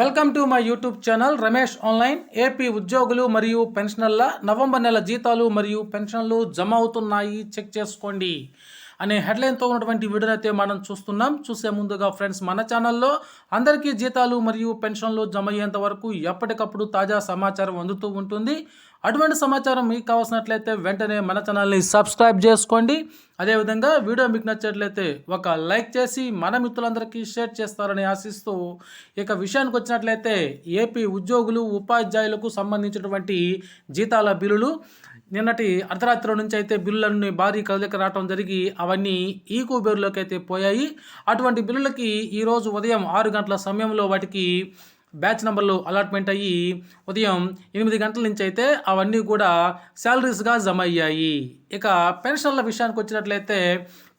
Welcome to my YouTube channel Ramesh online. AP ఉద్యోగులు మరియు పెన్షనర్ల November నెల జీతాలు మరియు పెన్షన్లు జమ అవుతున్నాయి. చెక్ చేసుకోండి. అనే హెడ్లైన్తో ఉన్నటువంటి వీడియోని అయితే మనం చూస్తున్నాం. చూసే ముందుగా ఫ్రెండ్స్ మన ఛానల్లో అందరికీ జీతాలు మరియు పెన్షన్లు జమ అయ్యేంత వరకు ఎప్పటికప్పుడు తాజా సమాచారం అందుతూ ఉంటుంది. అటువంటి సమాచారం మీకు కావాల్సినట్లయితే వెంటనే మన ఛానల్ని సబ్స్క్రైబ్ చేసుకోండి. అదేవిధంగా వీడియో మీకు నచ్చినట్లయితే ఒక లైక్ చేసి మన మిత్రులందరికీ షేర్ చేస్తారని ఆశిస్తూ ఇక విషయానికి వచ్చినట్లయితే ఏపీ ఉద్యోగులు ఉపాధ్యాయులకు సంబంధించినటువంటి జీతాల బిల్లులు నిన్నటి అర్ధరాత్రి నుంచి అయితే బిల్లులన్నీ భారీ కదలిక రావడం జరిగి అవన్నీ ఈ బేరులోకి అయితే పోయాయి. అటువంటి బిల్లులకి ఈరోజు ఉదయం ఆరు గంటల సమయంలో వాటికి బ్యాచ్ నెంబర్లు అలాట్మెంట్ అయ్యి ఉదయం ఎనిమిది గంటల నుంచి అయితే అవన్నీ కూడా శాలరీస్గా జమ అయ్యాయి. ఇక పెన్షన్ల విషయానికి వచ్చినట్లయితే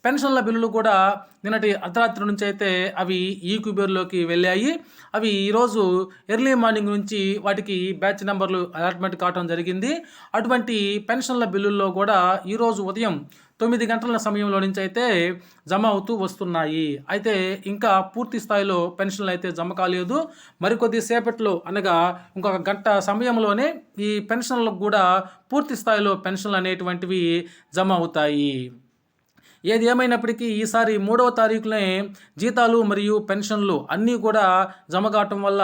పెన్షన్ల బిల్లులు కూడా నిన్నటి అర్ధరాత్రి నుంచి అయితే అవి ఈ క్యూబేర్లోకి వెళ్ళాయి. అవి ఈరోజు ఎర్లీ మార్నింగ్ నుంచి వాటికి బ్యాచ్ నెంబర్లు అలాట్మెంట్ కావడం జరిగింది. అటువంటి పెన్షన్ల బిల్లుల్లో కూడా ఈరోజు ఉదయం తొమ్మిది గంటల సమయంలో నుంచి అయితే జమ అవుతూ వస్తున్నాయి. అయితే ఇంకా పూర్తి స్థాయిలో పెన్షన్లు అయితే జమ కాలేదు. మరికొద్ది సేపట్లో అనగా ఇంకొక గంట సమయంలోనే ఈ పెన్షన్లకు కూడా పూర్తి స్థాయిలో పెన్షన్లు అనేటువంటివి జమ అవుతాయి. ఏది ఏమైనప్పటికీ ఈసారి మూడవ తారీఖునే జీతాలు మరియు పెన్షన్లు అన్నీ కూడా జమ కావటం వల్ల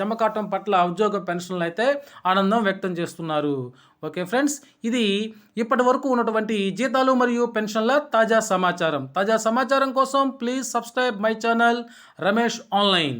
జమ కావటం పట్ల ఉద్యోగ పెన్షన్లు అయితే ఆనందం వ్యక్తం చేస్తున్నారు. ఓకే ఫ్రెండ్స్ ఇది ఇప్పటి వరకు ఉన్నటువంటి జీతాలు మరియు పెన్షన్ల తాజా సమాచారం. తాజా సమాచారం కోసం please subscribe my channel Ramesh online.